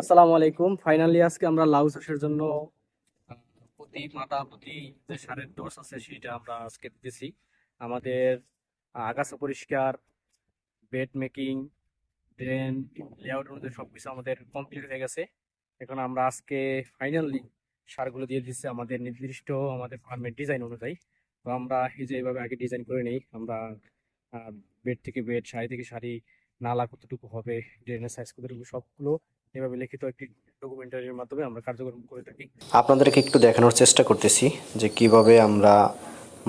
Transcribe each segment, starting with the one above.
আসসালামু আলাইকুম। ফাইনালি আজকে আমরা লাউ চাষের জন্য প্রতি মাথা প্রতি যে সারের ডোজ আছে, সেটা আমরা আজকে দিতেছি। আমাদের আগাছা পরিষ্কার বেড মেকিং ড্রেন লেআউট অনুযায়ী সবকিছু আমাদের কমপ্লিট হয়ে গেছে। এখন আমরা আজকে ফাইনালি সারগুলো দিয়ে দিচ্ছি আমাদের নির্দিষ্ট আমাদের ফার্মের ডিজাইন অনুযায়ী। তো আমরা এই যে এইভাবে আগে ডিজাইন করে নিই, আমরা বেড থেকে বেড শাড়ি থেকে শাড়ি নালা কতটুকু হবে ড্রেনের সাইজ কতটুকু, সবগুলো এভাবে লিখিত একটি ডকুমেন্টারির মাধ্যমে আমরা কার্যক্রম করে থাকি। আপনাদেরকে একটু দেখানোর চেষ্টা করতেছি যে কীভাবে আমরা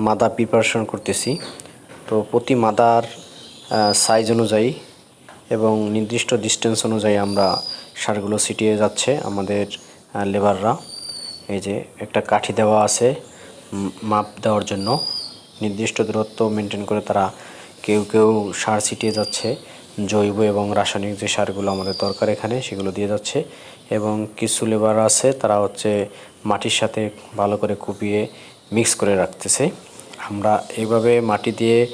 মাদা প্রিপারেশন করতেছি। তো প্রতি মাদার সাইজ অনুযায়ী এবং নির্দিষ্ট ডিস্টেন্স অনুযায়ী আমরা সারগুলো ছিটিয়ে যাচ্ছে আমাদের লেবাররা এই যে একটা কাঠি দেওয়া আছে মাপ দেওয়ার জন্য। নির্দিষ্ট দূরত্ব মেনটেন করে তারা কেউ কেউ সার ছিটিয়ে যাচ্ছে। জৈব এবং রাসায়নিক যে সারগুলো আমাদের দরকার এখানে, সেগুলো দিয়ে যাচ্ছে। এবং কিছু লেবার আছে, তারা হচ্ছে মাটির সাথে ভালো করে কুপিয়ে মিক্স করে রাখতেছে। আমরা এইভাবে মাটি দিয়ে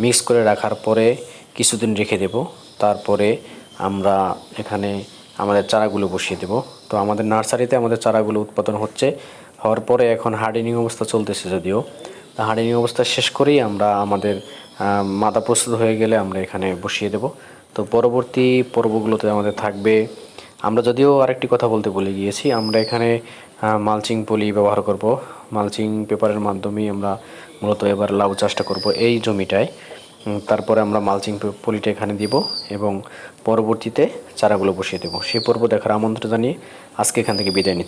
মিক্স করে রাখার পরে কিছুদিন রেখে দেব। তারপরে আমরা এখানে আমাদের চারাগুলো বসিয়ে দেব। তো আমাদের নার্সারিতে আমাদের চারাগুলো উৎপাদন হচ্ছে। হওয়ার পরে এখন হার্ডেনিং অবস্থা চলতেছে যদিও। তা হার্ডেনিং অবস্থা শেষ করেই আমরা আমাদের মাদা প্রস্তুত হয়ে গেলে আমরা এখানে বসিয়ে দেব। তো পরবর্তী পর্বগুলোতে আমাদের থাকবে, আমরা যদিও আরেকটি কথা বলতে ভুলে গিয়েছি, আমরা এখানে মালচিং পলি ব্যবহার করব। মালচিং পেপারের মাধ্যমেই আমরা মূলত এবার লাউ চাষটা করব এই জমিটায়। তারপরে আমরা মালচিং পলিটা এখানে দিব এবং পরবর্তীতে চারাগুলো বসিয়ে দেব। সেই পর্ব দেখার আমন্ত্রণ জানিয়ে আজকে এখান থেকে বিদায় নিচ্ছি।